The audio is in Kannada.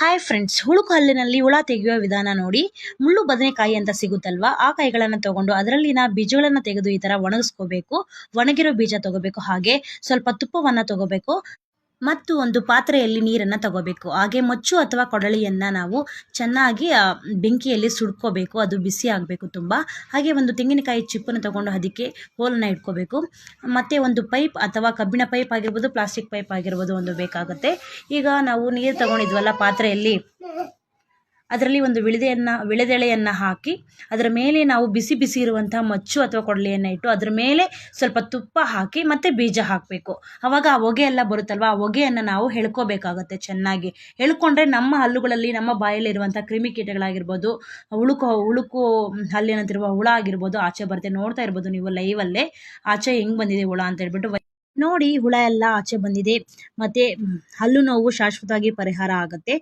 ಹಾಯ್ ಫ್ರೆಂಡ್ಸ್ ಹುಳುಕು ಹಲ್ಲಿನಲ್ಲಿ ಹುಳ ತೆಗೆಯುವ ವಿಧಾನ ನೋಡಿ. ಮುಳ್ಳು ಬದನೆಕಾಯಿ ಅಂತ ಸಿಗುತ್ತಲ್ವಾ? ಆ ಕಾಯಿಗಳನ್ನು ತಗೊಂಡು ಅದರಲ್ಲಿನ ಬೀಜಗಳನ್ನು ತೆಗೆದು ಈ ತರ ಒಣಗಿಸ್ಕೋಬೇಕು. ಒಣಗಿರೋ ಬೀಜ ತಗೋಬೇಕು. ಹಾಗೆ ಸ್ವಲ್ಪ ತುಪ್ಪವನ್ನ ತಗೋಬೇಕು. ಮತ್ತು ಒಂದು ಪಾತ್ರೆಯಲ್ಲಿ ನೀರನ್ನು ತಗೋಬೇಕು. ಹಾಗೆ ಮೊಚ್ಚು ಅಥವಾ ಕೊಡಳಿಯನ್ನ ನಾವು ಚೆನ್ನಾಗಿ ಬೆಂಕಿಯಲ್ಲಿ ಸುಡ್ಕೋಬೇಕು. ಅದು ಬಿಸಿ ಆಗಬೇಕು ತುಂಬ. ಹಾಗೆ ಒಂದು ತೆಂಗಿನಕಾಯಿ ಚಿಪ್ಪನ್ನು ತಗೊಂಡು ಅದಕ್ಕೆ ಹೋಲನ್ನು ಇಟ್ಕೋಬೇಕು. ಮತ್ತು ಒಂದು ಪೈಪ್ ಅಥವಾ ಕಬ್ಬಿಣ ಪೈಪ್ ಆಗಿರ್ಬೋದು, ಪ್ಲಾಸ್ಟಿಕ್ ಪೈಪ್ ಆಗಿರ್ಬೋದು ಒಂದು ಬೇಕಾಗುತ್ತೆ. ಈಗ ನಾವು ನೀರು ತಗೊಂಡಿದ್ವಲ್ಲ ಪಾತ್ರೆಯಲ್ಲಿ ಅದರಲ್ಲಿ ಒಂದು ವಿಳಿದೆಯನ್ನು, ವಿಳೆದೆಳೆಯನ್ನು ಹಾಕಿ ಅದರ ಮೇಲೆ ನಾವು ಬಿಸಿ ಬಿಸಿ ಇರುವಂತಹ ಮಚ್ಚು ಅಥವಾ ಕೊಡಲಿಯನ್ನು ಇಟ್ಟು ಅದರ ಮೇಲೆ ಸ್ವಲ್ಪ ತುಪ್ಪ ಹಾಕಿ ಮತ್ತೆ ಬೀಜ ಹಾಕಬೇಕು. ಆವಾಗ ಆ ಹೊಗೆ ಎಲ್ಲ ಬರುತ್ತಲ್ವ? ಆ ಹೊಗೆಯನ್ನು ನಾವು ಹೇಳ್ಕೋಬೇಕಾಗತ್ತೆ ಚೆನ್ನಾಗಿ. ಹೇಳ್ಕೊಂಡ್ರೆ ನಮ್ಮ ಹಲ್ಲುಗಳಲ್ಲಿ, ನಮ್ಮ ಬಾಯಲ್ಲಿರುವಂಥ ಕ್ರಿಮಿಕೀಟಗಳಾಗಿರ್ಬೋದು ಉಳುಕು ಉಳುಕು, ಹಲ್ಲಿನಂತಿರುವ ಹುಳ ಆಗಿರ್ಬೋದು, ಆಚೆ ಬರುತ್ತೆ ನೋಡ್ತಾ ಇರ್ಬೋದು ನೀವು ಲೈವಲ್ಲೇ ಆಚೆ ಹೆಂಗೆ ಬಂದಿದೆ ಹುಳ ಅಂತ ಹೇಳ್ಬಿಟ್ಟು ನೋಡಿ, ಹುಳ ಎಲ್ಲ ಆಚೆ ಬಂದಿದೆ. ಮತ್ತೆ ಹಲ್ಲು ನೋವು ಶಾಶ್ವತವಾಗಿ ಪರಿಹಾರ ಆಗುತ್ತೆ.